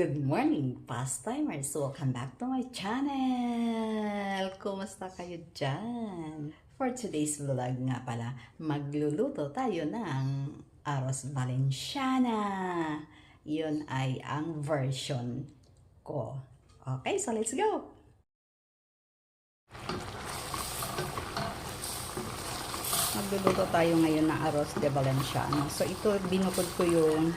Good morning, past-timers! Welcome back to my channel! Kumusta kayo dyan? For today's vlog nga pala, magluluto tayo ng Aros Valenciana. Yun ay ang version ko. Okay, so let's go! Magluluto tayo ngayon ng Aros de Valenciana. So ito, binukod ko yung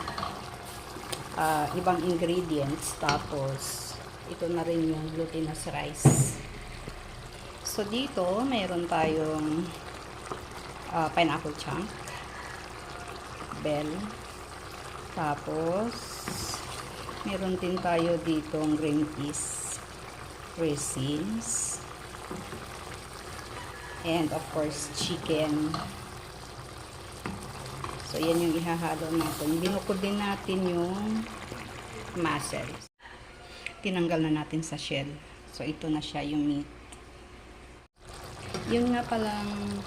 ah, ibang ingredients. Tapos, ito na rin yung glutinous rice. So, dito, mayroon tayong ah, pineapple chunk, bell, tapos, meron din tayo ditong green peas, raisins, and of course, chicken. So, yan yung ihahalo natin. Binukod din natin yung muscles. Tinanggal na natin sa shell. So, ito na siya yung meat. Yung nga palang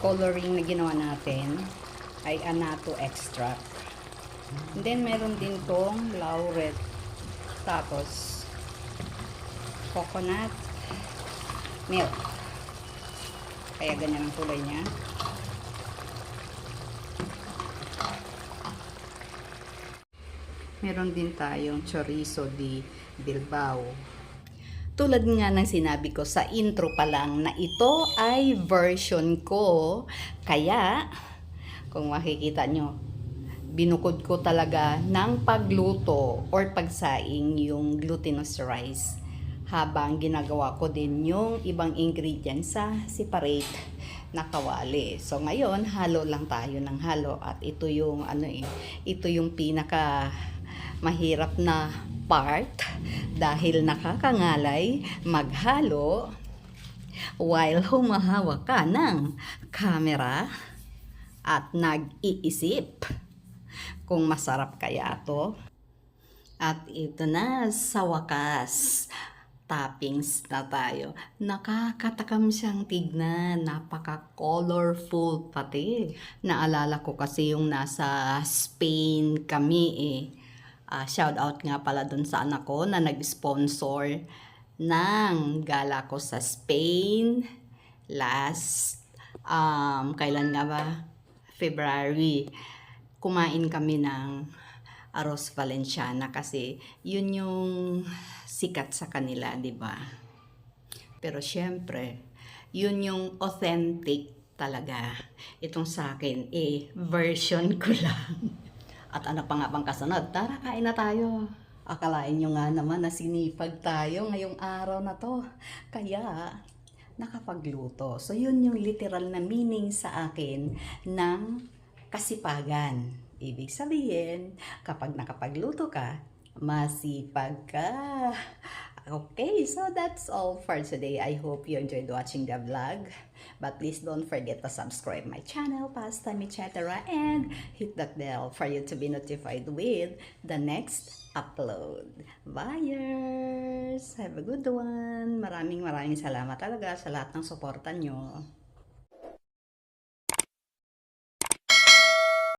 coloring na ginawa natin ay anato extract. And then, meron din tong laurel. Tapos, coconut milk. Kaya ganyan ang kulay niya. Meron din tayong chorizo di Bilbao. Tulad nga ng sinabi ko sa intro pa lang na ito ay version ko. Kaya, kung makikita nyo, binukod ko talaga ng pagluto or pagsaing yung glutinous rice habang ginagawa ko din yung ibang ingredients sa separate na kawali. So ngayon, halo lang tayo ng halo at ito yung ano eh, ito yung pinaka mahirap na part dahil nakakangalay maghalo while humahawak ka ng camera at nag-iisip kung masarap kaya to. At ito na sa wakas toppings na tayo. Nakakatakam siyang tignan. Napaka-colorful pati. Naalala ko kasi yung nasa Spain kami eh. Ah, shout out nga pala dun sa anak ko na nag-sponsor ng gala ko sa Spain last um, kailan nga ba? February. Kumain kami ng Aros Valenciana kasi yun yung sikat sa kanila, di ba? Pero syempre, yun yung authentic talaga. Itong sa akin, eh, version ko lang. At ano pa nga bang kasunod? Tara, kain na tayo. Akalain nyo nga naman na sinipag tayo ngayong araw na to. Kaya, nakapagluto. So, yun yung literal na meaning sa akin ng kasipagan. Ibig sabihin, kapag nakapagluto ka, masipag ka. Okay, so that's all for today. I hope you enjoyed watching the vlog. But please don't forget to subscribe my channel, Pastime etc. And hit that bell for you to be notified with the next upload. Buyers! Have a good one! Maraming maraming salamat talaga sa lahat ng suporta nyo.